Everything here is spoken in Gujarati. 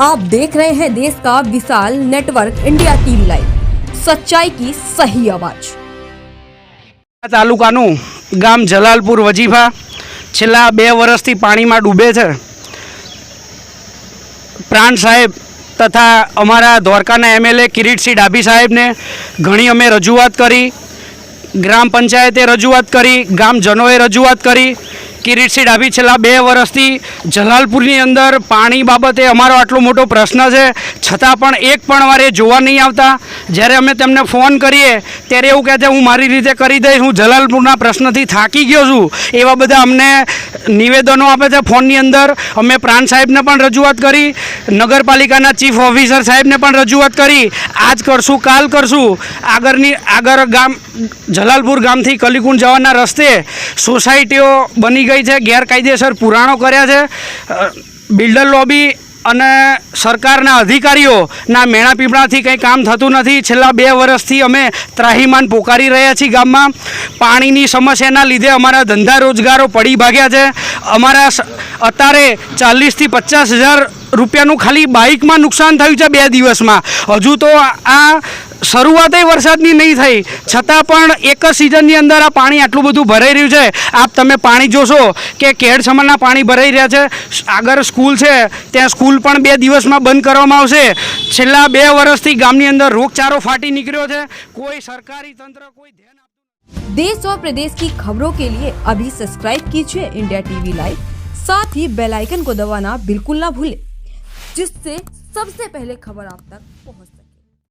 आप देख रहे हैं देश का विशाल नेटवर्क इंडिया टीवी लाइव सच्चाई की सही आवाज તાલુકાનું ગામ જલાલપુર વજીફા છેલ્લા બે વર્ષથી પાણીમાં ડૂબે છે પ્રાણ સાહેબ તથા અમારા દ્વારકાના એમએલએ કિરીટસિંહ ડાભી સાહેબને ઘણી અમે રજૂઆત કરી ગ્રામ પંચાયતે રજૂઆત કરી ગામજનોએ રજૂઆત કરી કિરીટસિંહ ડાભી છેલ્લા બે વર્ષથી જલાલપુરની અંદર પાણી બાબતે અમારો આટલો મોટો પ્રશ્ન છે. છતાં પણ એક પણ વાર એ જોવા નહીં આવતા. જ્યારે અમે તેમને ફોન કરીએ, ત્યારે એવું કહે છે, હું મારી રીતે કરી દઈશ, હું જલાલપુરના પ્રશ્નથી થાકી ગયો છું. એવા બધા અમને નિવેદનો આપે છે ફોનની અંદર. અમે પ્રાણ સાહેબને પણ રજૂઆત કરી, નગરપાલિકાના ચીફ ઓફિસર સાહેબને પણ રજૂઆત કરી. આજ કરશું, કાલ કરશું. આગળની, આગળ ગામ, જલાલપુર ગામથી કલીકુંડ જવાના રસ્તે સોસાયટીઓ બની ગઈ છે, ગેરકાયદેસર પુરાણો કર્યા છે. બિલ્ડર લોબી અને સરકારના અધિકારીઓના મેણા પીપળાથી કંઈ કામ થતું નથી. છેલ્લા બે વર્ષથી અમે ત્રાહીમાન પોકારી રહ્યા છીએ ગામમાં. પાણીની સમસ્યાના લીધે અમારા ધંધા રોજગારો પડી ભાગ્યા છે. અમારા અત્યારે ચાલીસથી પચાસ હજાર રૂપિયાનું ખાલી બાઇકમાં નુકસાન થયું છે બે દિવસમાં. હજુ તો આ શરૂઆતે વરસાદની નહીં થઈ છતાં પણ એક જ સિઝનની અંદર આ પાણી આટલું બધું ભરાઈ રહ્યું છે આપ તમે પાણી જોશો કે કેડ સમાનના પાણી ભરાઈ રહ્યા છે આગળ સ્કૂલ છે ત્યાં સ્કૂલ પણ બે દિવસમાં બંધ કરવામાં આવશે છેલ્લા બે વર્ષથી ગામની અંદર રોગચારો ફાટી નીકળ્યો છે કોઈ સરકારી તંત્ર કોઈ ધ્યાન આપતું देश और प्रदेश की खबरों के लिए अभी सब्सक्राइब कीजिए इंडिया टीवी लाइव साथ ही बेल आइकन को दबाना बिल्कुल ना भूलें जिससे सबसे पहले खबर आप तक पहुंच